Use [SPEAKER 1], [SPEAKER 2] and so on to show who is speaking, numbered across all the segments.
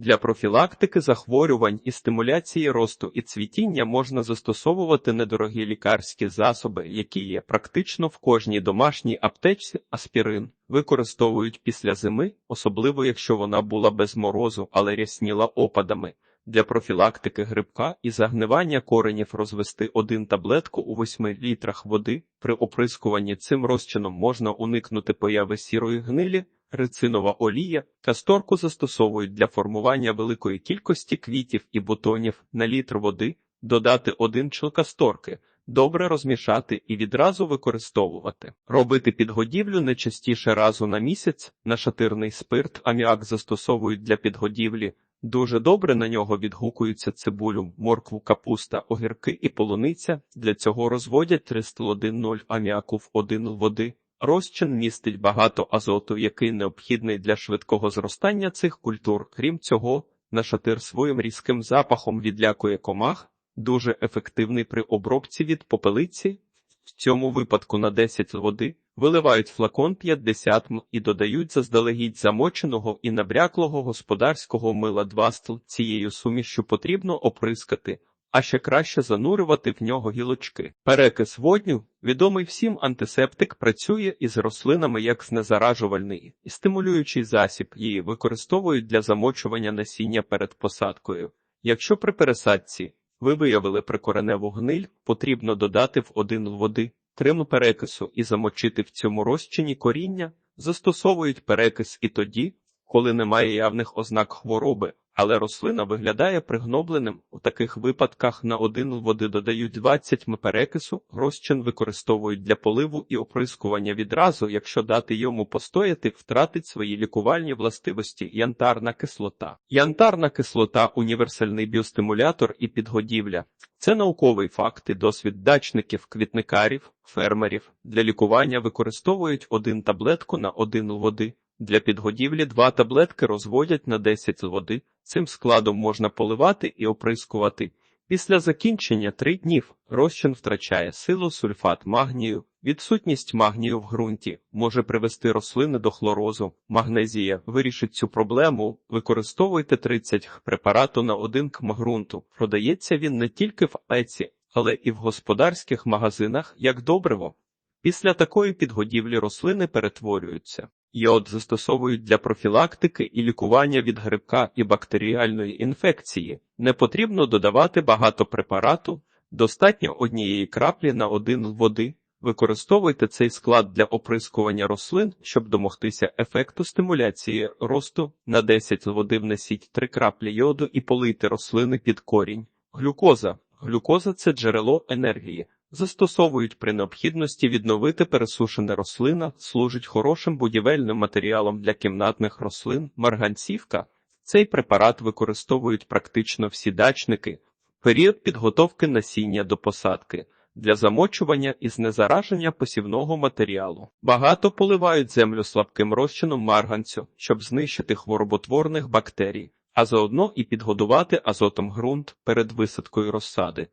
[SPEAKER 1] Для профілактики захворювань і стимуляції росту і цвітіння можна застосовувати недорогі лікарські засоби, які є практично в кожній домашній аптечці. Аспірин використовують після зими, особливо якщо вона була без морозу, але рясніла опадами. Для профілактики грибка і загнивання коренів розвести один таблетку у 8 літрах води. При оприскуванні цим розчином можна уникнути появи сірої гнилі, рецинова олія. Касторку застосовують для формування великої кількості квітів і бутонів на літр води, додати один чл касторки, добре розмішати і відразу використовувати. Робити підгодівлю не частіше разу на місяць. Нашатирний спирт аміак застосовують для підгодівлі. Дуже добре на нього відгукуються цибулю, моркву, капуста, огірки і полуниця. Для цього розводять 301,0 аміаку в 1 води. Розчин містить багато азоту, який необхідний для швидкого зростання цих культур. Крім цього, нашатир своїм різким запахом відлякує комах, дуже ефективний при обробці від попелиці. В цьому випадку на 10 води виливають флакон 50 м і додають заздалегідь замоченого і набряклого господарського мила 2 стл. Цією сумішю потрібно оприскати, а ще краще занурювати в нього гілочки. Перекис водню, відомий всім антисептик, працює із рослинами як знезаражувальний і стимулюючий засіб. Її використовують для замочування насіння перед посадкою. Якщо при пересадці ви виявили прикореневу гниль, потрібно додати в один води трим перекису і замочити в цьому розчині коріння, застосовують перекис і тоді, коли немає явних ознак хвороби, але рослина виглядає пригнобленим. У таких випадках на один води додають 20 м перекису, розчин використовують для поливу і оприскування відразу, якщо дати йому постояти, втратить свої лікувальні властивості янтарна кислота. Янтарна кислота універсальний біостимулятор і підгодівля. Це науковий факт і досвід дачників, квітникарів, фермерів. Для лікування використовують один таблетку на один води. Для підгодівлі два таблетки розводять на 10 води. Цим складом можна поливати і оприскувати. Після закінчення 3 днів розчин втрачає силу сульфат магнію. Відсутність магнію в ґрунті може привести рослини до хлорозу. Магнезія вирішить цю проблему. Використовуйте 30 х препарату на 1 км ґрунту. Продається він не тільки в аптеці, але і в господарських магазинах як добриво. Після такої підгодівлі рослини перетворюються. Йод застосовують для профілактики і лікування від грибка і бактеріальної інфекції. Не потрібно додавати багато препарату, достатньо однієї краплі на один води. Використовуйте цей склад для оприскування рослин, щоб домогтися ефекту стимуляції росту. На 10 води внесіть 3 краплі йоду і полийте рослини під корінь. Глюкоза. Глюкоза це джерело енергії. Застосовують при необхідності відновити пересушене рослина, служить хорошим будівельним матеріалом для кімнатних рослин, марганцівка. Цей препарат використовують практично всі дачники період підготовки насіння до посадки для замочування і знезараження посівного матеріалу. Багато поливають землю слабким розчином марганцю, щоб знищити хвороботворних бактерій, а заодно і підгодувати азотом ґрунт перед висадкою розсади.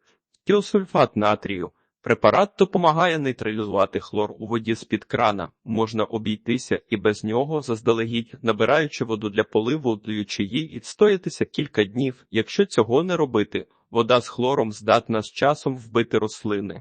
[SPEAKER 1] Тіосульфат натрію Препарат допомагає нейтралізувати хлор у воді з-під крана. Можна обійтися і без нього, заздалегідь, набираючи воду для поливу, даючи їй відстоятися кілька днів. Якщо цього не робити, вода з хлором здатна з часом вбити рослини.